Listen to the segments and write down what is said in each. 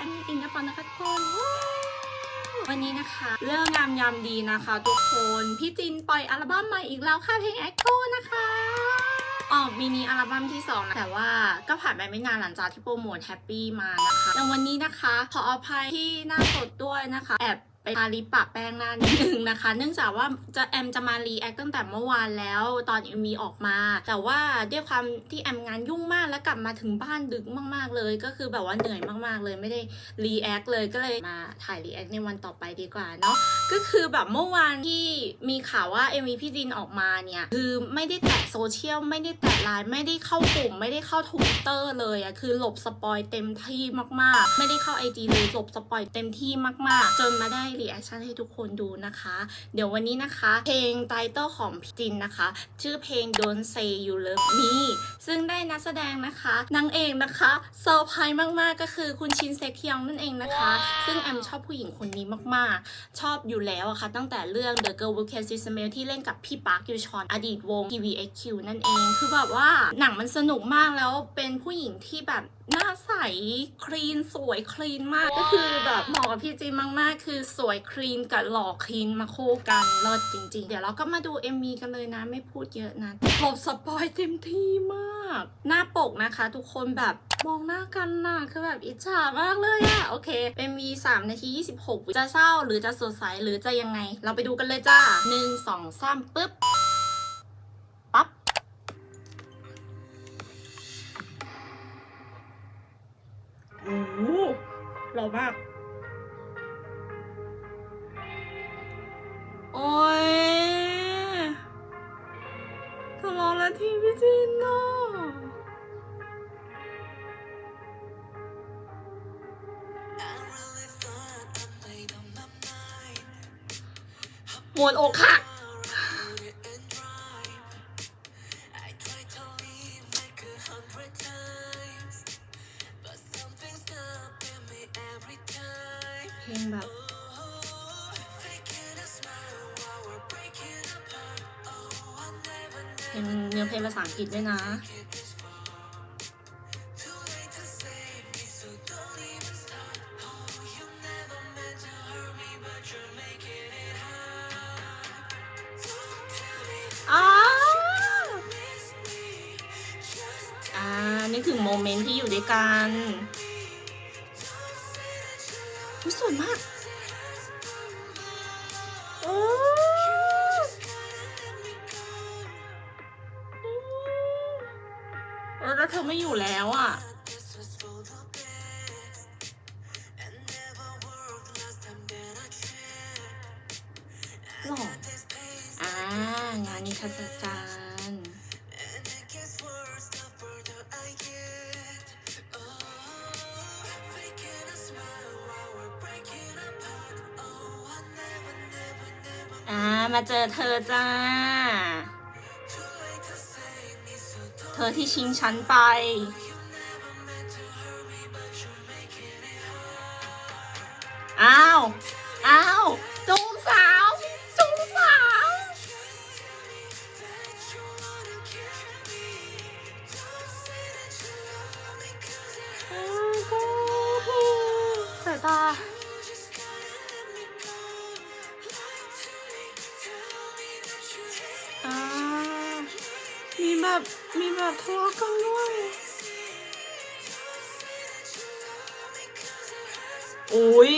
อมมี่อินนะปอนนะคะทุกคนวันนี้นะคะ เรื่องงามยามดีนะคะ ทุกคน พี่จินปล่อยอัลบั้มใหม่อีกแล้วค่ะเพลงแอคโคนะคะออกมินิอัลบั้มที่2นะแต่ว่าก็ผ่านไปไม่นานหลังจากที่โปรโมทแฮปปี้มานะคะแต่วันนี้นะคะ ขออภัยที่หน้าสดด้วยนะคะ แอบ ทาลิปปะแป้งหน้านิดนึงนะคะ เนื่องจากว่าจะแอมจะมารีแอคตั้งแต่เมื่อวานแล้วตอนเอ็มวีออกมา แต่ว่าด้วยความที่แอมงานยุ่งมากแล้วกลับมาถึงบ้านดึกมาก ๆเลย ก็คือแบบว่าเหนื่อยมากๆเลยไม่ได้รีแอคเลยก็เลยมาถ่ายรีแอคในวันต่อไปดีกว่าเนาะก็คือแบบเมื่อวานที่มีข่าวว่า MV พี่จินออกมาเนี่ยคือไม่ได้แตะโซเชียลไม่ได้แตะไลน์ไม่ได้เข้ากลุ่มไม่ได้เข้าทวิตเตอร์เลยอะคือหลบสปอยเต็มที่มากๆ ไม่ได้เข้า IG เลยหลบสปอยเต็มที่มากๆ จนมาได้รีแอคชั่นให้ทุกคนดูนะคะ เดี๋ยววันนี้นะคะ เพลงไตเติลของจินนะคะ ชื่อเพลง Don't Say You Love Me ซึ่งได้นักแสดงนะคะนางเอกนะคะเซอร์ไพรส์มากๆ ก็คือคุณชินเซคยองนั่นเองนะคะ ซึ่งแอมชอบผู้หญิงคนนี้มากๆ ชอบอยู่แล้วอะค่ะ ตั้งแต่เรื่อง The Girl Who Can See Smell ที่เล่นกับพี่ปาร์คยูชอนอดีตวง TVXQ นั่นเอง คือแบบว่าหนังมันสนุกมากแล้วเป็นผู้หญิงที่แบบ หน้าใสคลีนสวยคลีนมากก็คือแบบเหมาะกับพี่จีนมากๆ คือสวยคลีนกับหล่อคลีนมาคู่กันเลิศจริง ๆ เดี๋ยวเราก็มาดู MV กันเลยนะไม่พูดเยอะนะหลบสปอยเต็มที่มาก หน้าปกนะคะ ทุกคนแบบมองหน้ากันน่ะคือแบบอิจฉามากเลยอะโอเค MV 3นาที 26 จะเศร้าหรือจะสดใสหรือจะยังไง เราไปดูกันเลยจ้าหนึ่งสองสามปึ๊บปั๊บ มาก โอ้ยทะเลาะแล้วทีพี่จินเนาะหมดอกค่ะ แบบเพลงเนื้อเพลงภาษาอังกฤษด้วยนะอ้าวอ่านึกถึงโมเมนต์ที่อยู่ด้วยกัน อุ๊ย มาเจอเธอจ้า เธอที่ชิงฉันไป อ้าว แบบมีแบบทะเลาะกันด้วยอุ้ย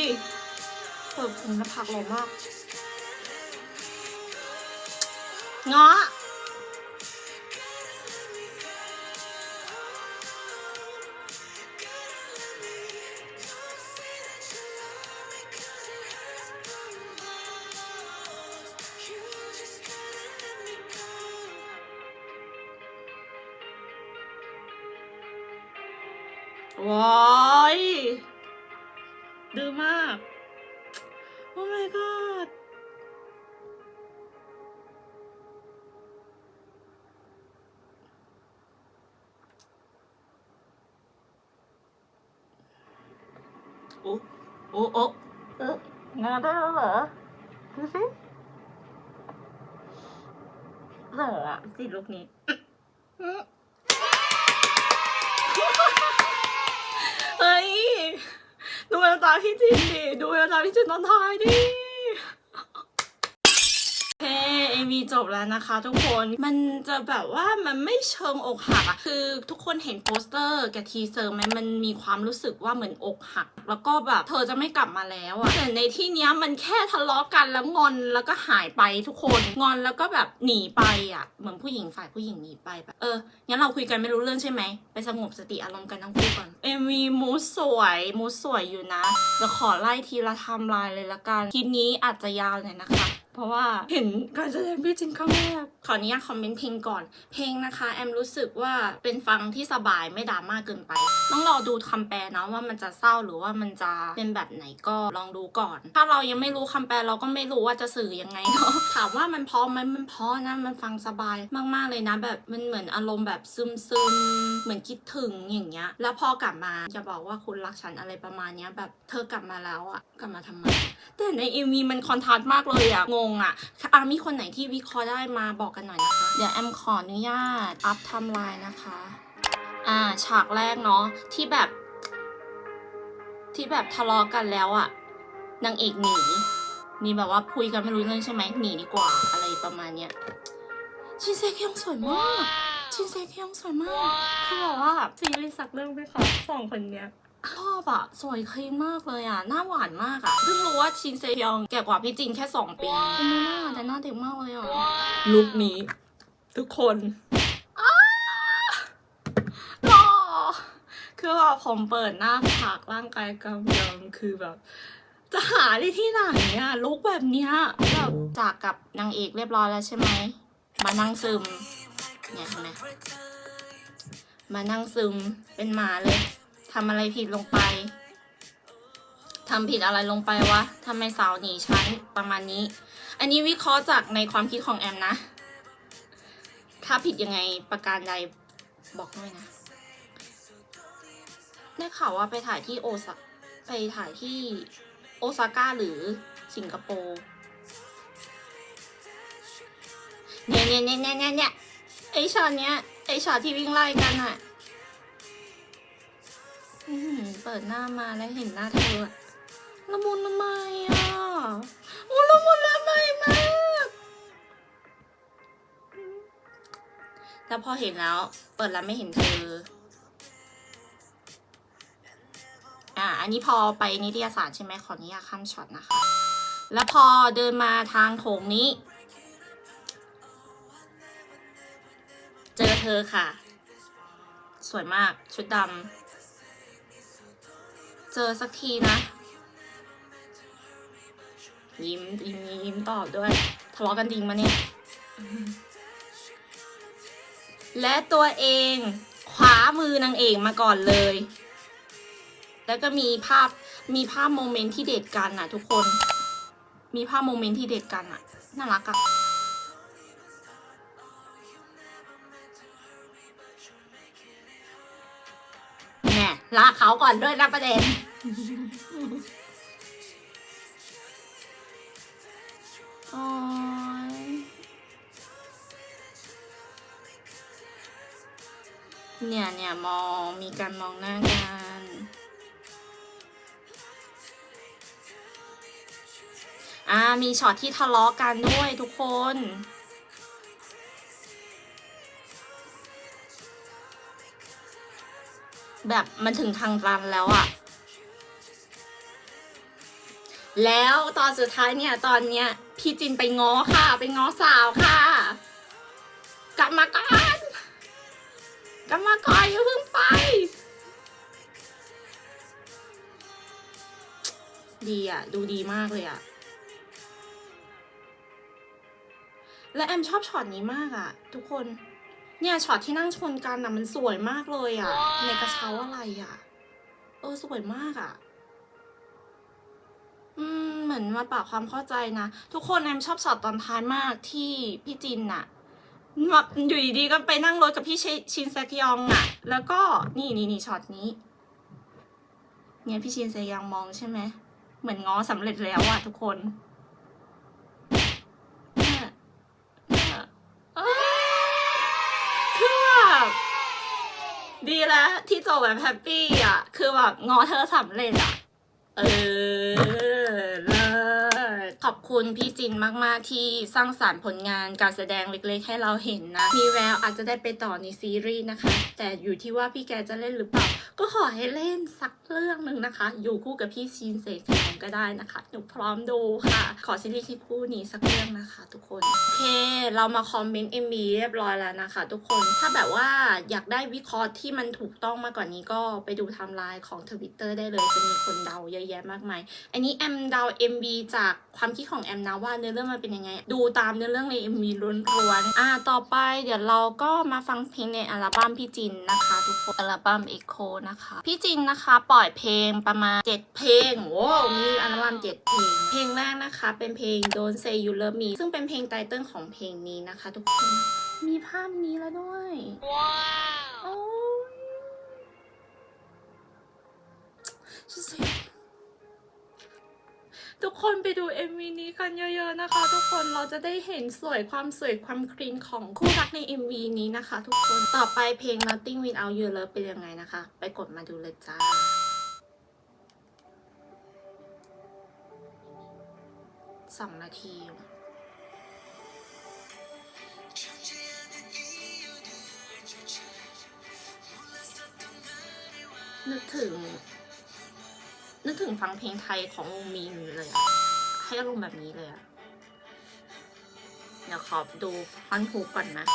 เปิดผมหน้าผากหล่อมาก เงาะ ว้ายดื้อมาก โอ้ my god โอ้โอ้โอ้เอองานได้แล้วเหรอ ดูสิเหรออะสิลูกนี้ ดูแววตาพี่จินดิดูแววตาพี่จินตอนทายดิ คเอวีจบแล้วนะคะ ทุกคนมันจะแบบว่ามันไม่เชิงอกหักอะคือทุกคนเห็นโปสเตอร์กับทีเซอร์ไหมมันมีความรู้สึกว่าเหมือนอกหัก แล้วก็แบบเธอจะไม่กลับมาแล้วอะแต่ในที่เนี้ยมันแค่ทะเลาะกันแล้วงอนแล้วก็หายไปทุกคนงอนแล้วก็แบบหนีไปอะเหมือนผู้หญิงฝ่ายผู้หญิงหนีไปแบบเอองั้นเราคุยกันไม่รู้เรื่องใช่ไหมไปสงบสติอารมณ์กันทั้งคู่ก่อนเอ็มวีมูสสวยมูสสวยอยู่นะเดี๋ยวขอไล่ทีละไทม์ไลน์เลยละกันคลิปนี้อาจจะยาวหน่อยนะคะเพราะว่าเห็นการแสดงพี่จินครั้งแรกขออนุญาตคอมเมนต์เพลงก่อน เพลงนะคะ แอมรู้สึกว่าเป็นฟังที่สบายไม่ดราม่าเกินไป ต้องรอดูคำแปลนะว่ามันจะเศร้าหรือว่ามันจะเป็นแบบไหนก็ลองดูก่อน ถ้าเรายังไม่รู้คำแปลเราก็ไม่รู้ว่าจะสื่อยังไงเนาะถามว่ามันพราะไหมมันพราะนะมันฟังสบายมากๆเลยนะ แบบมันเหมือนอารมณ์แบบซึมซึมๆเหมือนคิดถึงอย่างเงี้ย แล้วพอกลับมาจะบอกว่าคุณรักฉันอะไรประมาณเนี้ยแบบเธอกลับมาแล้วอะกลับมาทำไมแต่ในเอ็มีมันคอนทราสต์มากเลยอะงงอะอะมีคนไหนที่วิเคราะห์ได้มาบอกกันหน่อยนะคะ เดี๋ยวแอมขออนุญาตอัพไทำลายนะคะ อ่าฉากแรกเนาะที่แบบ ที่แบบทะเลาะกันแล้วอะนางเอกหนีนี่แบบว่าคุยกันไม่รู้เรื่องใช่ไหมหนีดีกว่าอะไรประมาณเนี้ยชินเซคยองสวยมาก ชินเซคยองสวยมากคือแบบว่าซีรีส์สักเรื่องไหมคะสองคนเนี้ย ชอบอะสวยคลีนมากเลยอะหน้าหวานมากอะเพิ่งรู้ว่าชินเซยองแก่กว่าพี่จินแค่สองปีเป็นหน้าแต่หน้าเด็กมากเลยอะลุคนี้ ทุกคนอ้าหล่อคือแบบผมเปิดหน้าผากร่างกายกำยำคือแบบ จะหาได้ที่ไหนอะลุคแบบเนี้ยแบบจากกับนางเอกเรียบร้อยแล้วใช่ไหมมานั่งซึมเนี่ยเห็นไหมมานั่งซึมเป็นหมาเลย ทำอะไรผิดลงไปทำผิดอะไรลงไปวะทำไมสาวหนีฉันประมาณนี้ อันนี้วิเคราะห์จากในความคิดของแอมนะ ถ้าผิดยังไงประการใดบอกด้วยนะได้ข่าวว่าไปถ่ายที่โอซาไปถ่ายที่โอซาก้าหรือสิงคโปร์เนี่ยเนี่ยเนี่ยเนี่ยเนี่ยเนี่ยไอช็อตเนี้ยไอช็อตที่วิ่งไล่กันอะ เปิดหน้ามาแล้วเห็นหน้าเธอละมุนละไมอะโอ้ละมุนละไมมากแล้วพอเห็นแล้ว เปิดแล้วไม่เห็นเธอ อ่าอันนี้พอไปนิตยสารใช่ไหมขออนุญาตข้ามช็อตนะคะ แล้วพอเดินมาทางโถงนี้ เจอเธอค่ะ สวยมากชุดดำ เจอสักทีนะ ยิ้มยิ้มยิ้มตอบด้วย ทะเลาะกันจริงมาเนี่ย และตัวเองคว้ามือนางเอกมาก่อนเลย แล้วก็มีภาพมีภาพโมเมนต์ที่เดทกันน่ะทุกคน มีภาพโมเมนต์ที่เดทกันน่ะน่ารักอะ ลากเขาก่อนด้วยนะประเด็น โอ๊ยเนี่ยเนี่ยมองมีการมองหน้ากันอ่ามีช็อตที่ทะเลาะกันด้วยทุกคน แบบมันถึงทางตันแล้วอะแล้วตอนสุดท้ายเนี่ย ตอนเนี้ย พี่จินไปง้อค่ะ ไปง้อสาวค่ะ กลับมาก่อนกลับมาก่อนอย่าเพิ่งไป ดีอะดูดีมากเลยอะและแอมชอบช็อตนี้มากอะทุกคน เนี่ยช็อตที่นั่งชนกันอะมันสวยมากเลยอะ ในกระเช้าอะไรอะ เออสวยมากอะ อืมเหมือนมาปรับความเข้าใจนะ ทุกคนแอมชอบช็อตตอนท้ายมากที่พี่จินน่ะอยู่ดีๆก็ไปนั่งรถกับพี่ชิชินเซกยองอะ แล้วก็นี่นี่นี่ช็อตนี้ เนี่ยพี่ชินเซกยองมองใช่ไหมเหมือนง้อสำเร็จแล้วอะทุกคนเนี่ยเนี่ยเอ้ยคือแบบ ดีแล้วที่จบแบบแฮปปี้อะ คือแบบงอเธอสำเร็จอะ เออเล ขอบคุณพี่จินมาก ๆ ที่สร้างสารรค์ผลงานการแสดงเล็ก ๆ ให้เราเห็นนะ มีแววอาจจะได้ไปต่อในซีรีส์นะคะ แต่อยู่ที่ว่าพี่แกจะเล่นหรือเปล่า ก็ขอให้เล่นสักเรื่องหนึ่งนะคะ อยู่คู่กับพี่ชินเสกสมก็ได้นะคะ หนูพร้อมดูค่ะ ขอซีรีส์ที่คู่นี้สักเรื่องนะคะ ทุกคน โอเค เรามาคอมเมนต์ MV เรียบร้อยแล้วนะคะ ทุกคน ถ้าแบบว่าอยากได้วิเคราะห์ที่มันถูกต้องมากกว่านี้ก็ไปดูไทม์ไลน์ของทวิตเตอร์ได้เลย จะมีคนเดาเยอะแยะมากมาย อันนี้แอมเดา MV จากความคิดของแอมนะว่าเนื้อเรื่องมันเป็นยังไง ดูตามเนื้อเรื่องใน MV ล้วนๆอ่าต่อไปเดี๋ยวเราก็มาฟังเพลงในอัลบั้มพี่จินนะคะ ทุกคนอัลบั้ม Echo นะคะ พี่จินนะคะปล่อยเพลงประมาณ 7 เพลงโว้วมีอัลบั้ม7เพลง เพลงแรกนะคะ เป็นเพลง Don't Say You Love Me ซึ่งเป็นเพลงไตเติ้ลของเพลงนี้นะคะ ทุกคนมีภาพนี้แล้วด้วยว้าว ทุกคนไปดู MV นี้กันเยอะๆนะคะ ทุกคนเราจะได้เห็นสวยความสวยความคลีนของคู่รักใน MV นี้นะคะ ทุกคนต่อไปเพลง Nothing Without You Love เป็นยังไงนะคะ ไปกดมาดูเลยจ้าสองนาทีนึกถึง ถึงฟังเพลงไทยของวงมีนเลยอะให้อารมณ์แบบนี้เลยอะเดี๋ยวขอดูคอนฮูกก่อนนะ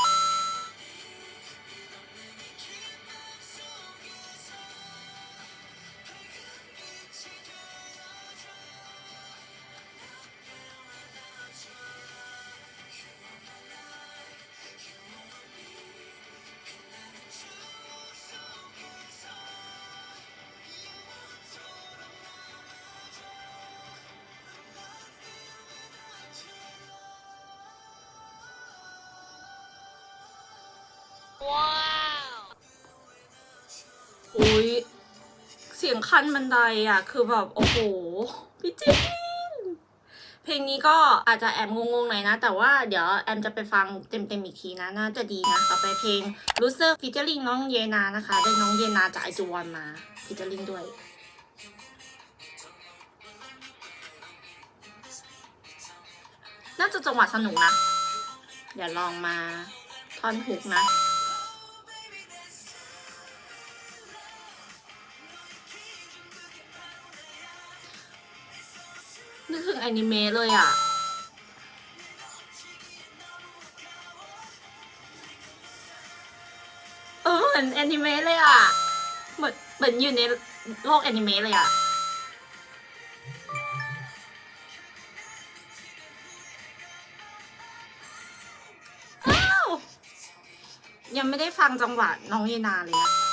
สียงคันบันไดอะ คือแบบโอ้โหพี่จินเพลงนี้ก็อาจจะแอบงงๆหน่อยนะ แต่ว่าเดี๋ยวแอมจะไปฟังเต็มๆอีกทีนะ น่าจะดีนะ ต่อไปเพลงรู้สึกฟิชเจอริงน้องเยนานะคะได้น้องเยนาจากไอจูวันมาฟิชเจอริงด้วยน่าจะจังหวะสนุกนะ เดี๋ยวลองมาท่อนฮุกนะ นึกถึงอนิเมะเลยอะ เออเหมือนแอนิเมะเลยอะ เหมือนเหมือนอยู่ในโลกแอนิเมะเลยอะ อ้าว ยังไม่ได้ฟังจังหวะน้องเยนาเลยอะ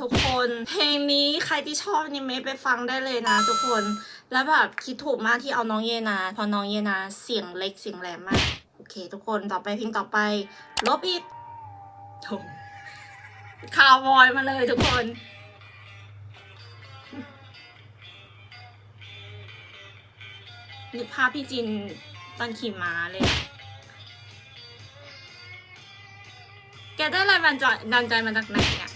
ทุกคน เพลงนี้ใครที่ชอบอนิเมะไปฟังได้เลยนะทุกคน แล้วแบบคิดถูกมากที่เอาน้องเยนาเพราะน้องเยนาเสียงเล็กเสียงแหลมมาก โอเค ทุกคนต่อไปเพลงต่อไป ลบอีกโถคาวบอยมาเลยทุกคนนึกภาพพี่จินตอนขี่ม้าเลย แกได้แรงบันดาลดันใจมาจากไหนเนี่ย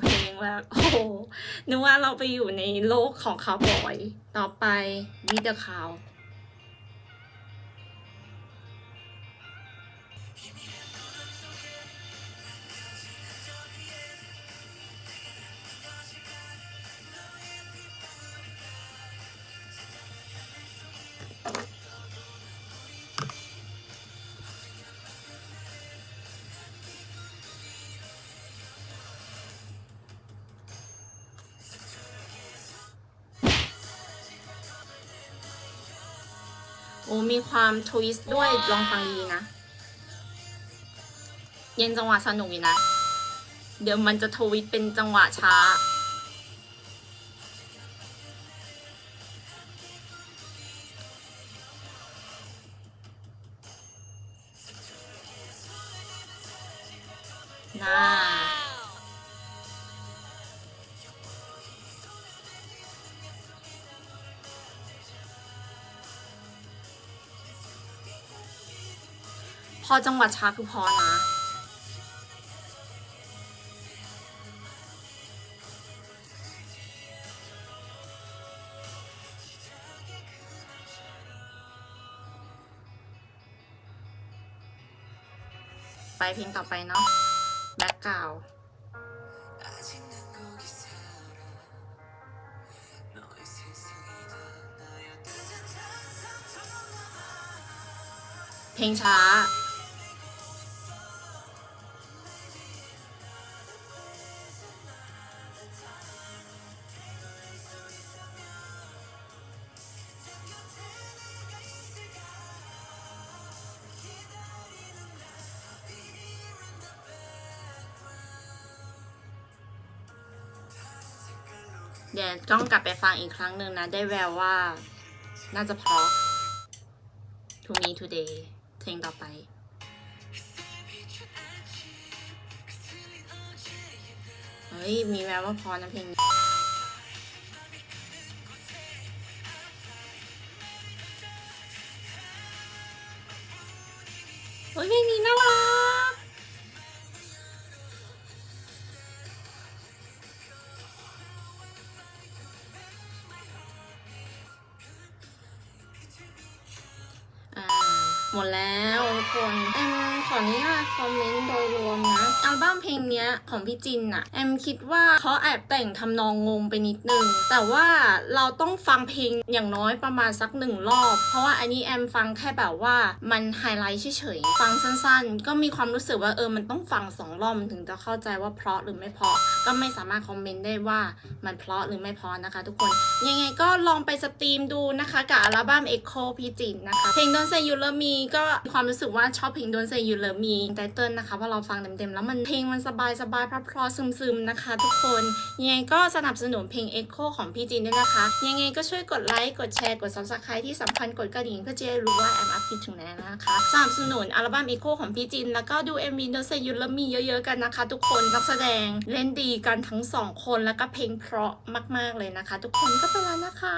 เพลงแบบโอ้โหนึกว่าเราไปอยู่ในโลกของคาวบอย ต่อไปวิดคาว โอ้มีความทวิสต์ด้วยลองฟังดีนะ เย็นจังหวะสนุกอยู่นะ เดี๋ยวมันจะทวิสต์เป็นจังหวะช้า น่า พอจังหวัดช้าคือพอนะ ไปเพลงต่อไปเนาะแบ็กกราวเพลงช้า ต้องกลับไปฟังอีกครั้งหนึ่งนะ ได้แววว่า น่าจะเพราะ To Me Today เพลงต่อไป เฮ้ย มีแววว่าพอนะเพลงนี้เฮ้ยเพลงนี้น่ารัก ขออนุญาตคอมเมนต์โดยรวมนะ บั้มเพลงเนี้ยของพี่จินอะแอมคิดว่าเขาแอบแต่งทำนองงงไปนิดนึง แต่ว่าเราต้องฟังเพลงอย่างน้อยประมาณสักหนึ่งรอบ เพราะว่าอันนี้แอมฟังแค่แบบว่ามันไฮไลท์เฉยๆ ฟังสั้นๆ ก็มีความรู้สึกว่าเออมันต้องฟังสองรอบถึงจะเข้าใจว่าเพราะหรือไม่เพราะ ก็ไม่สามารถคอมเมนต์ได้ว่ามันเพราะหรือไม่เพราะนะคะ ทุกคน ยังไงก็ลองไปสตรีมดูนะคะกับอัลบั้ม Echo พี่จินนะคะ เพลง Don't Say You Love Me ก็มีความรู้สึกว่าชอบเพลง Don't Say You Love Me ไตเติ้ลนะคะเพราะเราฟังเต็มๆแล้วมันเพลงมันสบายสบายๆเพราะๆซึมๆนะคะ ทุกคนยังไงก็สนับสนุนเพลง Echo ของพี่จินด้วยนะคะ ยังไงก็ช่วยกดไลค์กดแชร์กด subscribe ที่สำคัญกดกระดิ่งเพื่อจะได้รู้ว่าแอมอัพคลิปถึงไหนแล้วนะคะสนับสนุนอัลบั้ม Echo ของพี่จิน แล้วก็ดู MV Don't Say You Love Me เยอะๆกันนะคะ ทุกคนนักแสดงเล่นดีกันทั้งสองคนแล้วก็เพลงเพราะมากๆเลยนะคะ ทุกคนก็ไปแล้วนะคะ